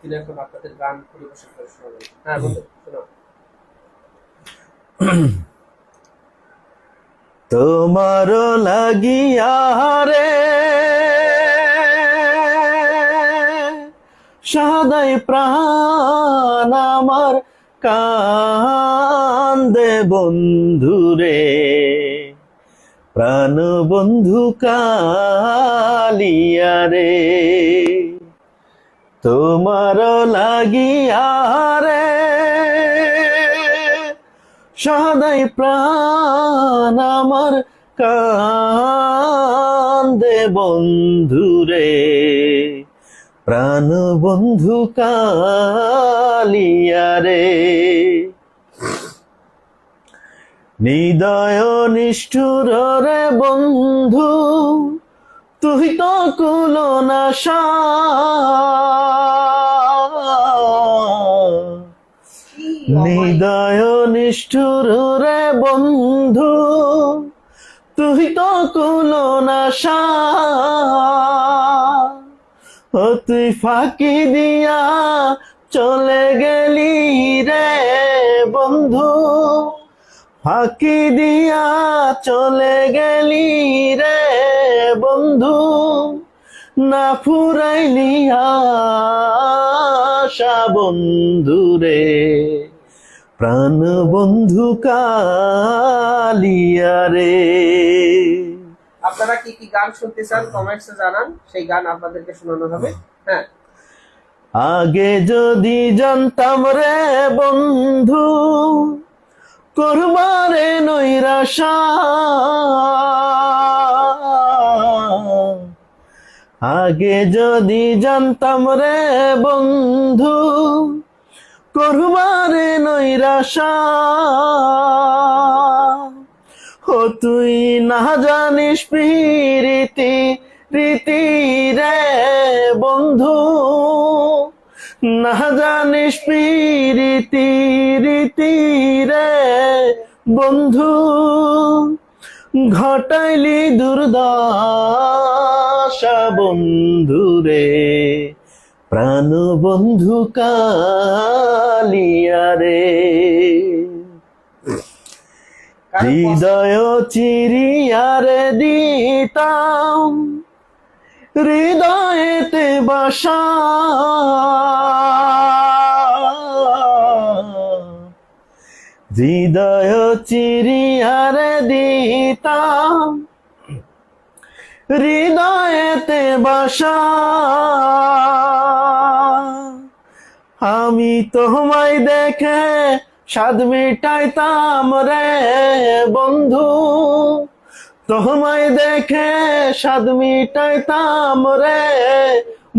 তিনি এখন আপনাদের গান পরিবেশন করে শোনাবেন হ্যাঁ বন্ধু শোনো তোমার লাগিয়া রে সদাই প্রাণ আমার কান্দে বন্ধুরে প্রাণ বন্ধু কালিয়া রে। তোমার লাগিয়া রে, সদাই প্রাণ আমার কান্দে বন্ধুরে প্রাণ বন্ধু কালিয়া রে। নিদয় নিষ্ঠুর রে বন্ধু, তুই তো কুলো নাশা নিদয় নিষ্ঠুর রে বন্ধু, তুই তো কুলো নাশা। তুই ফাঁকি দিয়া চলে গেলি রে বন্ধু। ফাঁকি দিয়া চলে গেলি রে বন্ধু। না ফুরাইলি আশা বন্ধু রে। প্রাণ বন্ধু কালিয়া রে। আপনারা কি কি গান শুনতে চান কমেন্টসে জানান সেই গান আপনাদেরকে শোনানো হবে। হ্যাঁ। আগে যদি জানতাম রে বন্ধু করবারে নৈরাশা। আগে যদি জানতাম রে বন্ধু করবারে নৈরাশা। ও তুই না জানিস প্রীতি রীতি রে বন্ধু। না জানিস প্রীতি রীতি রে বন্ধু। ঘটাইলি দুর্দশা বন্ধু রে। প্রাণ বন্ধু কালিয়া রে। হৃদয় চিরিয়ারে দিতাম হৃদয়েতে বাসা। হৃদয় চিরিয়ারে দিতাম হৃদয়েতে বাসা। আমি তোমায় দেখে স্বাদ মিটাইতাম রে বন্ধু। তোমায় দেখে স্বাদ মিটাইতাম রে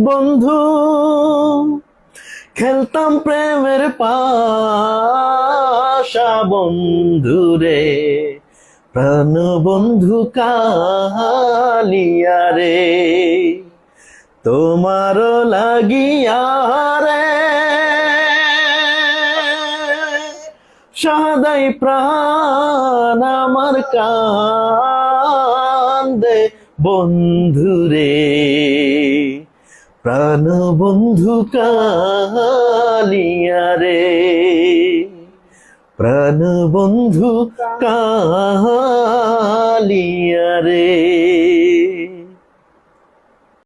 বন্ধু। খেলতাম প্রেমের পাশা বন্ধু রে, প্রাণ বন্ধু কালিয়া রে। তোমার লাগিয়া রে সদাই প্রাণ আমার কান্দে বন্ধু রে। প্রাণ বন্ধু কালিয়া রে। প্রাণ বন্ধু কালিয়া রে।